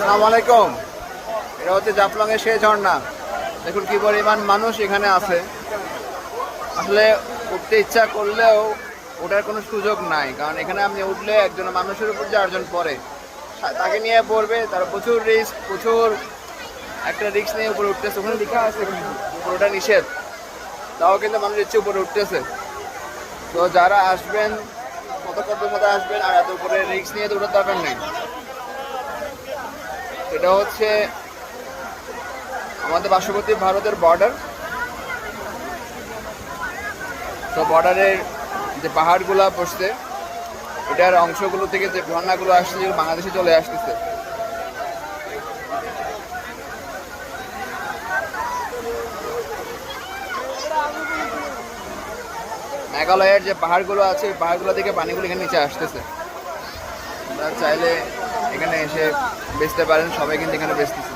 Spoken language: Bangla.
আসসালামু আলাইকুম। এটা হচ্ছে জাফলং এর সেই ঝর্ণা। দেখুন কি পরিমাণ মানুষ এখানে আছে। আসলে উঠতে ইচ্ছা করলেও ওঠার কোনো সুযোগ নাই। কারণ এখানে আপনি উঠলে একজন মানুষের উপর যে চারজন পরে তাকে নিয়ে পড়বে, তার প্রচুর রিস্ক প্রচুর একটা রিস্ক নিয়ে উপরে উঠতেছে। ওখানে লেখা আছে উপরে ওটা নিষেধ। তাও কিন্তু মানুষ ইচ্ছে উপরে উঠতেছে। তো যারা আসবেন কত কত মতো আসবেন আর এত উপরে রিস্ক নিয়ে তো ওঠার দরকার নেই। এটা হচ্ছে আমাদের পার্শ্ববর্তী ভারতের বর্ডার তো বর্ডারের যে পাহাড়গুলো বসছে এটার অংশগুলো থেকে যে ঝর্ণাগুলো আসছে বাংলাদেশে চলে আসতেছে। মেঘালয়ের যে পাহাড়গুলো আছে পাহাড়গুলো থেকে পানিগুলো এখানে নিচে আসতেছে। আপনারা চাইলে এখানে এসে বেচতে পারেন সবাই কিন্তু এখানে বেচতেছে।